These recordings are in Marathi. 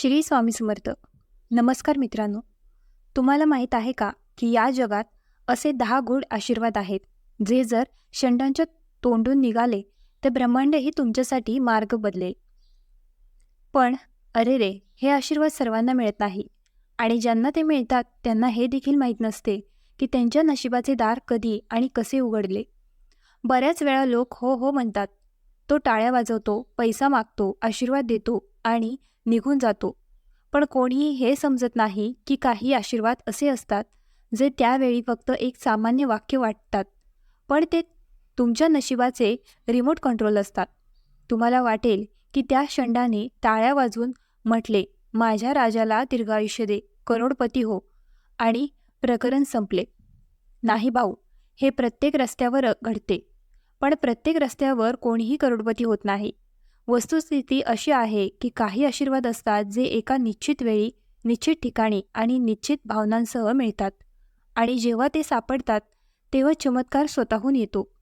श्री स्वामी समर्थ. नमस्कार मित्रांनो. तुम्हाला माहीत आहे का की या जगात असे दहा गूढ आशीर्वाद आहेत जे जर षंडांच्या तोंडून निघाले तर ब्रह्मांडही तुमच्यासाठी मार्ग बदलेल. पण अरे रे हे आशीर्वाद सर्वांना मिळत नाही. आणि ज्यांना ते मिळतात त्यांना हे देखील माहीत नसते की त्यांच्या नशिबाचे दार कधी आणि कसे उघडले. बऱ्याच वेळा लोक हो हो म्हणतात तो टाळ्या वाजवतो पैसा मागतो आशीर्वाद देतो आणि निघून जातो. पण कोणीही हे समजत नाही की काही आशीर्वाद असे असतात जे त्यावेळी फक्त एक सामान्य वाक्य वाटतात. पण ते तुमच्या नशिबाचे रिमोट कंट्रोल असतात. तुम्हाला वाटेल की त्या षंडाने टाळ्या वाजून म्हटले माझ्या राजाला दीर्घायुष्य दे करोडपती हो आणि प्रकरण संपले. नाही भाऊ हे प्रत्येक रस्त्यावर घडते. पण प्रत्येक रस्त्यावर कोणीही करोडपती होत नाही. वस्तुस्थिती अशी आहे की काही आशीर्वाद असतात जे एका निश्चित वेळी निश्चित ठिकाणी आणि निश्चित भावनांसह मिळतात. आणि जेव्हा ते सापडतात तेव्हा चमत्कार स्वतःहून येतो.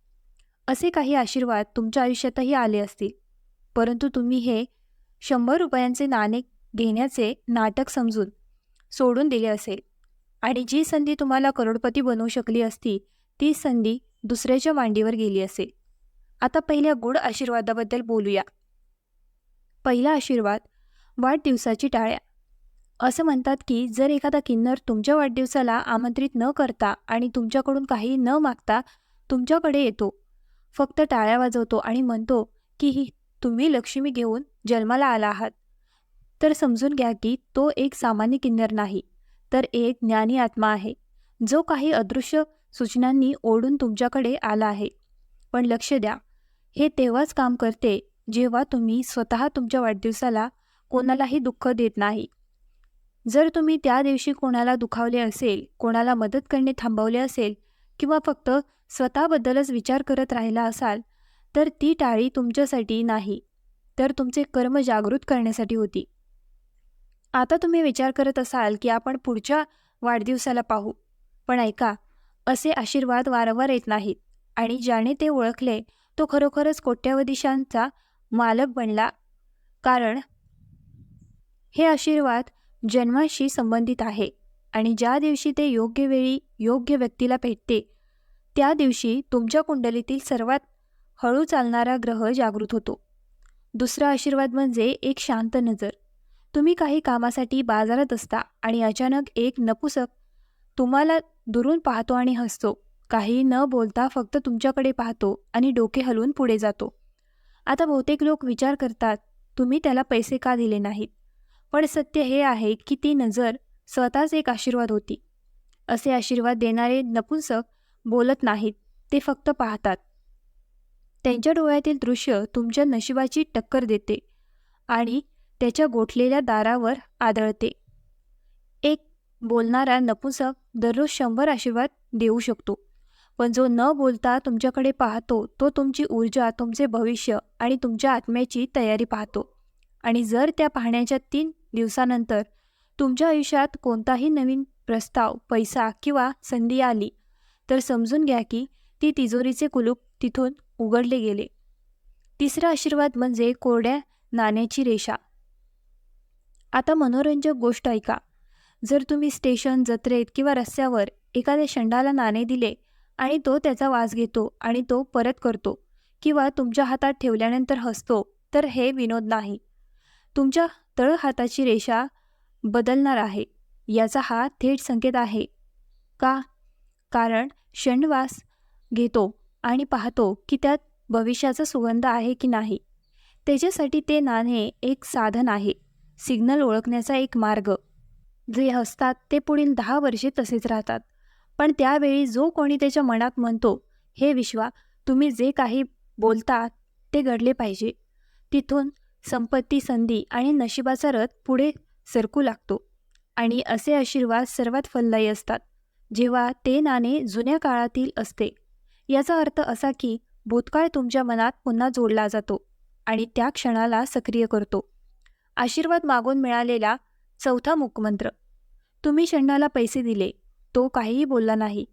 असे काही आशीर्वाद तुमच्या आयुष्यातही आले असतील. परंतु तुम्ही हे शंभर रुपयांचे नाणे घेण्याचे नाटक समजून सोडून दिले असेल. आणि जी संधी तुम्हाला करोडपती बनवू शकली असती ती संधी दुसऱ्याच्या मांडीवर गेली असेल. आता पहिल्या गूढ आशीर्वादाबद्दल बोलूया. पहिला आशीर्वाद वाढदिवसाची टाळ्या. असं म्हणतात की जर एखादा किन्नर तुमच्या वाढदिवसाला आमंत्रित न करता आणि तुमच्याकडून काही न मागता तुमच्याकडे येतो फक्त टाळ्या वाजवतो आणि म्हणतो की ही तुम्ही लक्ष्मी घेऊन जन्माला आला आहात. तर समजून घ्या की तो एक सामान्य किन्नर नाही तर एक ज्ञानी आत्मा आहे जो काही अदृश्य सूचनांनी ओढून तुमच्याकडे आला आहे. पण लक्ष द्या हे तेव्हाच काम करते जेव्हा तुम्ही स्वतः तुमच्या वाढदिवसाला कोणालाही दुःख देत नाही. जर तुम्ही त्या दिवशी कोणाला दुखावले असेल कोणाला मदत करणे थांबवले असेल किंवा फक्त स्वतःबद्दलच विचार करत राहिला असाल तर ती टाळी तुमच्यासाठी नाही तर तुमचे कर्म जागृत करण्यासाठी होती. आता तुम्ही विचार करत असाल की आपण पुढच्या वाढदिवसाला पाहू. पण ऐका असे आशीर्वाद वारंवार येत नाहीत आणि ज्याने ते ओळखले तो खरोखरच कोट्यावधीशांचा मालक बनला. कारण हे आशीर्वाद जन्माशी संबंधित आहे आणि ज्या दिवशी ते योग्य वेळी योग्य व्यक्तीला भेटते त्या दिवशी तुमच्या कुंडलीतील सर्वात हळू चालणारा ग्रह जागृत होतो. दुसरा आशीर्वाद म्हणजे एक शांत नजर. तुम्ही काही कामासाठी बाजारात असता आणि अचानक एक नपुसक तुम्हाला दुरून पाहतो आणि हसतो. काही न बोलता फक्त तुमच्याकडे पाहतो आणि डोके हलवून पुढे जातो. आता बहुतेक लोक विचार करतात तुम्ही त्याला पैसे का दिले नाहीत? पण सत्य हे आहे की ती नजर स्वतःच एक आशीर्वाद होती. असे आशीर्वाद देणारे नपुंसक बोलत नाहीत ते फक्त पाहतात. त्यांच्या डोळ्यातील दृश्य तुमच्या नशिबाची टक्कर देते आणि त्याच्या गोठलेल्या दारावर आदळते. एक बोलणारा नपुंसक दररोज शंभर आशीर्वाद देऊ शकतो. पण जो न बोलता तुमच्याकडे पाहतो तो तुमची ऊर्जा तुमचे भविष्य आणि तुमच्या आत्म्याची तयारी पाहतो. आणि जर त्या पाहण्याच्या तीन दिवसानंतर तुमच्या आयुष्यात कोणताही नवीन प्रस्ताव पैसा किंवा संधी आली तर समजून घ्या की ती तिजोरीचे कुलूप तिथून उघडले गेले. तिसरा आशीर्वाद म्हणजे कोरड्या नाण्याची रेषा. आता मनोरंजक गोष्ट ऐका. जर तुम्ही स्टेशन जत्रेत किंवा रस्त्यावर एखाद्या षंडाला नाणे दिले आणि तो त्याचा वास घेतो आणि तो परत करतो किंवा तुमच्या हातात ठेवल्यानंतर हसतो तर हे विनोद नाही. तुमच्या तळ हाताची रेषा बदलणार आहे याचा हा थेट संकेत आहे. का? कारण षंडवास घेतो आणि पाहतो की त्यात भविष्याचा सुगंध आहे की नाही. त्याच्यासाठी ते नाणे एक साधन आहे सिग्नल ओळखण्याचा एक मार्ग. जे हसतात ते पुढील दहा वर्षे तसेच राहतात. पण त्यावेळी जो कोणी त्याच्या मनात म्हणतो हे विश्वा तुम्ही जे काही बोलता ते घडले पाहिजे तिथून संपत्ती संधी आणि नशिबाचा रथ पुढे सरकू लागतो. आणि असे आशीर्वाद सर्वात फलदायी असतात. जेव्हा ते नाणे जुन्या काळातील असते. याचा अर्थ असा की भूतकाळ तुमच्या मनात पुन्हा जोडला जातो आणि त्या क्षणाला सक्रिय करतो. आशीर्वाद मागून मिळालेला चौथा मुखमंत्र. तुम्ही षंडाला पैसे दिले. तो काहीही बोलला नाही.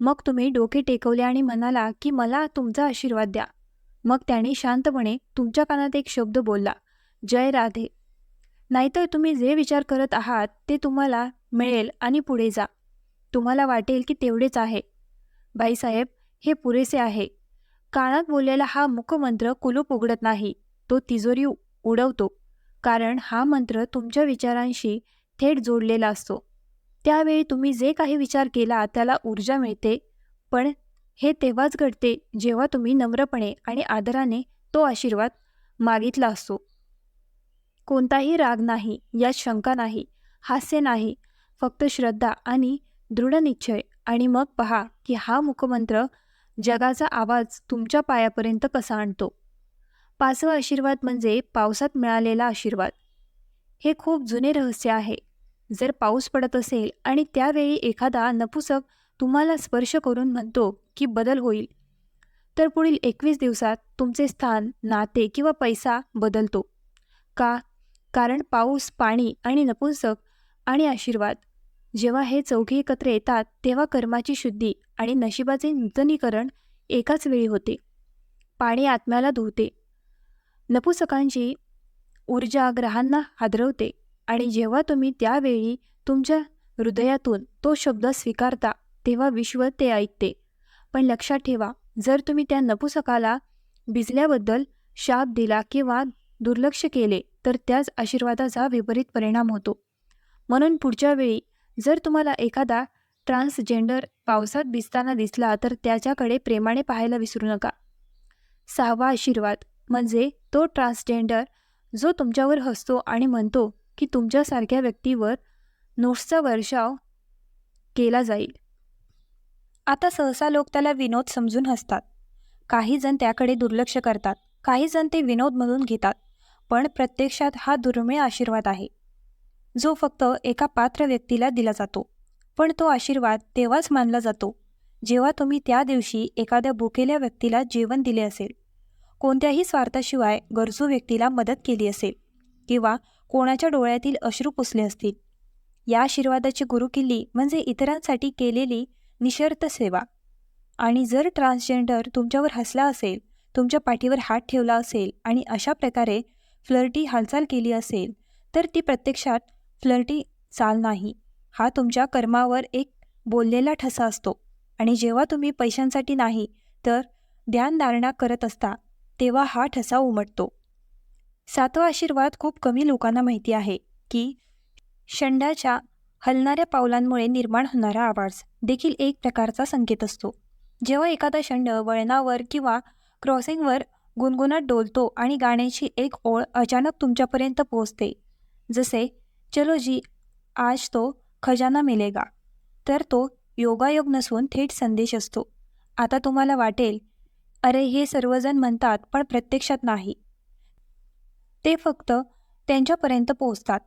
मग तुम्ही डोके टेकवले आणि म्हणाला की मला तुमचा आशीर्वाद द्या. मग त्याने शांतपणे तुमच्या कानात एक शब्द बोलला जय राधे. नाहीतर तुम्ही जे विचार करत आहात ते तुम्हाला मिळेल आणि पुढे जा. तुम्हाला वाटेल की तेवढेच आहे. बाईसाहेब हे पुरेसे आहे. कानात बोललेला हा मुखमंत्र कुलूप उघडत नाही. तो तिजोरी उडवतो. कारण हा मंत्र तुमच्या विचारांशी थेट जोडलेला असतो. त्यावेळी तुम्ही जे काही विचार केला त्याला ऊर्जा मिळते. पण हे तेव्हाच घडते जेव्हा तुम्ही नम्रपणे आणि आदराने तो आशीर्वाद मागितला असतो कोणताही राग नाही यात शंका नाही हास्य नाही. फक्त श्रद्धा आणि दृढ निश्चय. आणि मग पहा की हा मुखमंत्र जगाचा आवाज तुमच्या पायापर्यंत कसा आणतो? पाचवा आशीर्वाद म्हणजे पावसात मिळालेला आशीर्वाद. हे खूप जुने रहस्य आहे. जर पाऊस पडत असेल आणि त्यावेळी एखादा नपुसक तुम्हाला स्पर्श करून म्हणतो की बदल होईल तर पुढील एकवीस दिवसात तुमचे स्थान नाते किंवा पैसा बदलतो. का? कारण पाऊस पाणी आणि नपुंसक आणि आशीर्वाद. जेव्हा हे चौघे एकत्र येतात तेव्हा कर्माची शुद्धी आणि नशिबाचे नूतनीकरण एकाच वेळी होते. पाणी आत्म्याला धुवते. नपुसकांची ऊर्जा ग्रहांना हादरवते. आणि जेव्हा तुम्ही त्यावेळी तुमच्या हृदयातून तो शब्द स्वीकारता तेव्हा विश्व ते ऐकते. पण लक्षात ठेवा जर तुम्ही त्या नपुसकाला भिजल्याबद्दल शाप दिला किंवा दुर्लक्ष केले तर त्याच आशीर्वादाचा विपरीत परिणाम होतो. म्हणून पुढच्या वेळी जर तुम्हाला एखादा ट्रान्सजेंडर पावसात भिजताना दिसला तर त्याच्याकडे प्रेमाने पाहायला विसरू नका. सहावा आशीर्वाद म्हणजे तो ट्रान्सजेंडर जो तुमच्यावर हसतो आणि म्हणतो की तुमच्यासारख्या व्यक्तीवर नोट्सचा वर्षाव केला जाईल. आता सहसा लोक त्याला विनोद समजून हसतात. काही जण त्याकडे दुर्लक्ष करतात. काही जण ते विनोद म्हणून घेतात. पण प्रत्यक्षात हा दुर्मिळ आशीर्वाद आहे. जो फक्त एका पात्र व्यक्तीला दिला जातो. पण तो आशीर्वाद तेव्हाच मानला जातो जेव्हा तुम्ही त्या दिवशी एखाद्या भुकेल्या व्यक्तीला जेवण दिले असेल. कोणत्याही स्वार्थाशिवाय गरजू व्यक्तीला मदत केली असेल किंवा कोणाच्या डोळ्यातील अश्रू पुसले असतील? या आशीर्वादाची गुरुकिल्ली म्हणजे इतरांसाठी केलेली निशर्त सेवा. आणि जर ट्रान्सजेंडर तुमच्यावर हसला असेल तुमच्या पाठीवर हात ठेवला असेल आणि अशा प्रकारे फ्लर्टी हालचाल केली असेल तर ती प्रत्यक्षात फ्लर्टी चाल नाही. हा तुमच्या कर्मावर एक बोललेला ठसा असतो. आणि जेव्हा तुम्ही पैशांसाठी नाही तर ध्यानधारणा करत असता तेव्हा हा ठसा उमटतो. सातवा आशीर्वाद खूप कमी लोकांना माहिती आहे की शंडाच्या हलणाऱ्या पावलांमुळे निर्माण होणारा आवाज देखील एक प्रकारचा संकेत असतो. जेव्हा एखादा शंड वळणावर किंवा क्रॉसिंगवर गुणगुणत डोलतो आणि गाण्याची एक ओळ अचानक तुमच्यापर्यंत पोहोचते जसे चलो जी आज तो खजाना मिलेगा. तर तो योगायोग नसून थेट संदेश असतो. आता तुम्हाला वाटेल अरे हे सर्वजण म्हणतात पण प्रत्यक्षात नाही. ते फक्त त्यांच्यापर्यंत पोहोचतात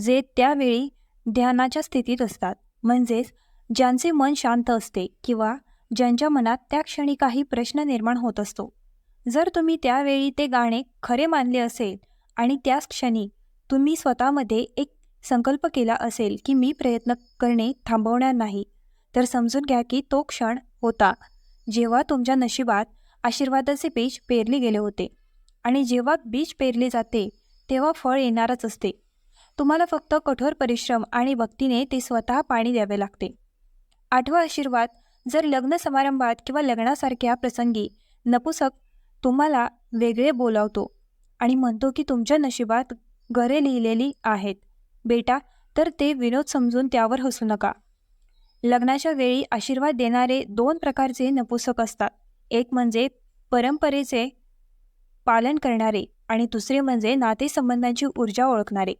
जे त्यावेळी ध्यानाच्या स्थितीत असतात. म्हणजेच ज्यांचे मन शांत असते किंवा ज्यांच्या मनात त्या क्षणी काही प्रश्न निर्माण होत असतो. जर तुम्ही त्यावेळी ते गाणे खरे मानले असेल आणि त्याच क्षणी तुम्ही स्वतःमध्ये एक संकल्प केला असेल की मी प्रयत्न करणे थांबवणार नाही तर समजून घ्या की तो क्षण होता जेव्हा तुमच्या नशिबात आशीर्वादाचे पेज पेरले गेले होते. आणि जेव्हा बीज पेरले जाते तेव्हा फळ येणारच असते. तुम्हाला फक्त कठोर परिश्रम आणि भक्तीने ते स्वतः पाणी द्यावे लागते. आठवा आशीर्वाद जर लग्न समारंभात किंवा लग्नासारख्या प्रसंगी नपुसक तुम्हाला वेगळे बोलावतो आणि म्हणतो की तुमच्या नशिबात घरे लिहिलेली आहेत. बेटा तर ते विनोद समजून त्यावर हसू नका. लग्नाच्या वेळी आशीर्वाद देणारे दोन प्रकारचे नपुसक असतात. एक म्हणजे परंपरेचे पालन करणारे आणि दुसरे म्हणजे नातेसंबंधांची ऊर्जा ओळखणारे.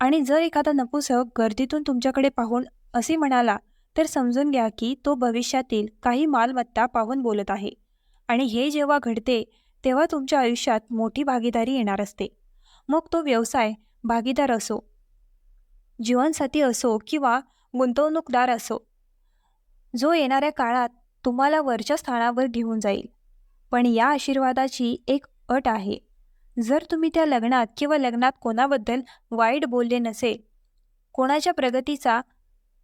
आणि जर एखादा नपुसक गर्दीतून तुमच्याकडे पाहून असे म्हणाला तर समजून घ्या की तो भविष्यातील काही मालमत्ता पाहून बोलत आहे. आणि हे जेव्हा घडते तेव्हा तुमच्या आयुष्यात मोठी भागीदारी येणार असते. मग तो व्यवसाय भागीदार असो जीवनसाथी असो किंवा गुंतवणूकदार असो जो येणाऱ्या काळात तुम्हाला वरच्या स्थानावर घेऊन जाईल. पण या आशीर्वादाची एक अट आहे. जर तुम्ही त्या लग्नात किंवा लग्नात कोणाबद्दल वाईट बोलले नसेल कोणाच्या प्रगतीचा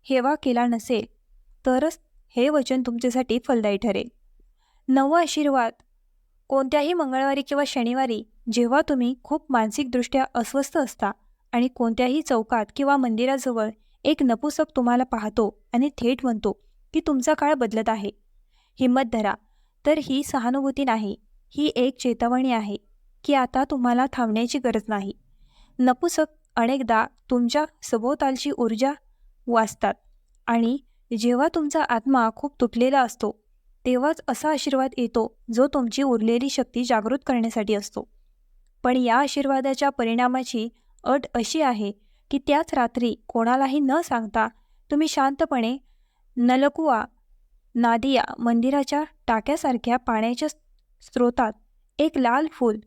हेवा केला नसेल तरच हे वचन तुमच्यासाठी फलदायी ठरेल. नववा आशीर्वाद. कोणत्याही मंगळवारी किंवा शनिवारी जेव्हा तुम्ही खूप मानसिकदृष्ट्या अस्वस्थ असता आणि कोणत्याही चौकात किंवा मंदिराजवळ एक नपुसक तुम्हाला पाहतो आणि थेट म्हणतो की तुमचा काळ बदलत आहे. हिंमत धरा. तर ही सहानुभूती नाही. ही एक चेतावणी आहे की आता तुम्हाला थांबण्याची गरज नाही. नपुसक अनेकदा तुमच्या सभोवतालची ऊर्जा वाचतात आणि जेव्हा तुमचा आत्मा खूप तुटलेला असतो तेव्हाच असा आशीर्वाद येतो जो तुमची उरलेली शक्ती जागृत करण्यासाठी असतो. पण या आशीर्वादाच्या परिणामाची अट अशी आहे की त्याच रात्री कोणालाही न सांगता तुम्ही शांतपणे नलकुआ नादिया मंदिराच्या टाक्यासारख्या पाण्याच्या स्रोतात एक लाल फूल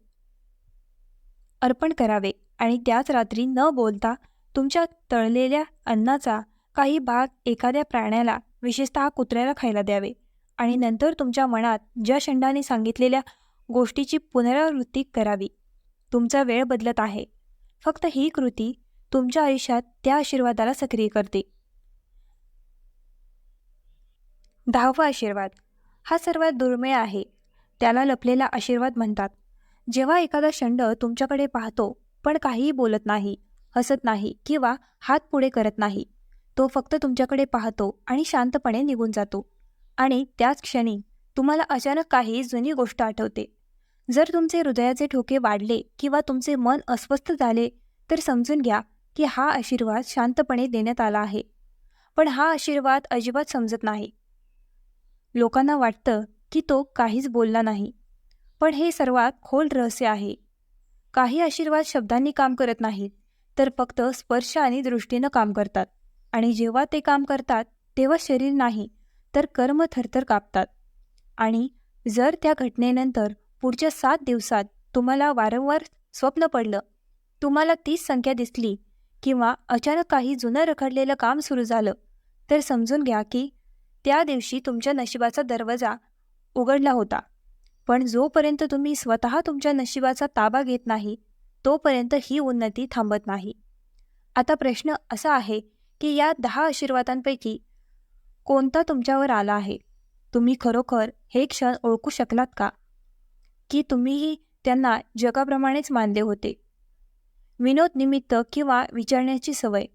अर्पण करावे आणि त्याच रात्री न बोलता तुमच्या तळलेल्या अन्नाचा काही भाग एखाद्या प्राण्याला विशेषतः कुत्र्याला खायला द्यावे आणि नंतर तुमच्या मनात ज्या शंडाने सांगितलेल्या गोष्टीची पुनरावृत्ती करावी. तुमचा वेळ बदलत आहे. फक्त ही कृती तुमच्या आयुष्यात त्या आशीर्वादाला सक्रिय करते. दहावा आशीर्वाद. हा सर्वात दुर्मिळ आहे. त्याला लपलेला आशीर्वाद म्हणतात. जेव्हा एखादा शंड तुमच्याकडे पाहतो पण काहीही बोलत नाही हसत नाही किंवा हात पुढे करत नाही तो फक्त तुमच्याकडे पाहतो आणि शांतपणे निघून जातो. आणि त्याच क्षणी तुम्हाला अचानक काही जुनी गोष्ट आठवते. जर तुमचे हृदयाचे ठोके वाढले किंवा तुमचे मन अस्वस्थ झाले तर समजून घ्या की हा आशीर्वाद शांतपणे देण्यात आला आहे. पण हा आशीर्वाद अजिबात समजत नाही. लोकांना वाटतं की तो काहीच बोलला नाही. पण हे सर्वात खोल रहस्य आहे. काही आशीर्वाद शब्दांनी काम करत नाहीत तर फक्त स्पर्श आणि दृष्टीनं काम करतात. आणि जेव्हा ते काम करतात तेव्हा शरीर नाही तर कर्म थरथर कापतात. आणि जर त्या घटनेनंतर पुढच्या सात दिवसात तुम्हाला वारंवार स्वप्न पडलं तुम्हाला तीच संख्या दिसली किंवा अचानक काही जुनं रखडलेलं काम सुरू झालं तर समजून घ्या की त्या दिवशी तुमच्या नशिबाचा दरवाजा उघडला होता. पण जोपर्यंत तुम्ही स्वतः तुमच्या नशिबाचा ताबा घेत नाही तोपर्यंत ही उन्नती थांबत नाही. आता प्रश्न असा आहे की या दहा आशीर्वादांपैकी कोणता तुमच्यावर आला आहे? तुम्ही खरोखर हे क्षण ओळखू शकलात का? की तुम्हीही त्यांना जगाप्रमाणेच मानले होते? विनोद निमित्त किंवा विचारण्याची सवय.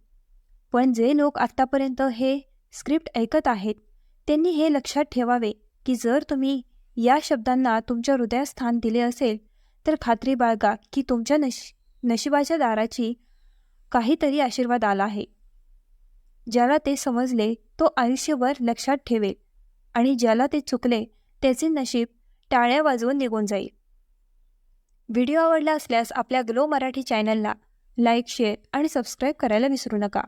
पण जे लोक आत्तापर्यंत हे स्क्रिप्ट ऐकत आहेत त्यांनी हे लक्षात ठेवावे की जर तुम्ही या शब्दांना तुमच्या हृदयात स्थान दिले असेल तर खात्री बाळगा की तुमच्या नश नशिबाच्या दाराची काहीतरी आशीर्वाद आला आहे. ज्याला ते समजले तो आयुष्यभर लक्षात ठेवेल आणि ज्याला ते चुकले त्याचे नशीब टाळ्या वाजवून निघून जाईल. व्हिडिओ आवडला असल्यास आपल्या ग्लो मराठी चॅनलला लाईक शेअर आणि सबस्क्राईब करायला विसरू नका.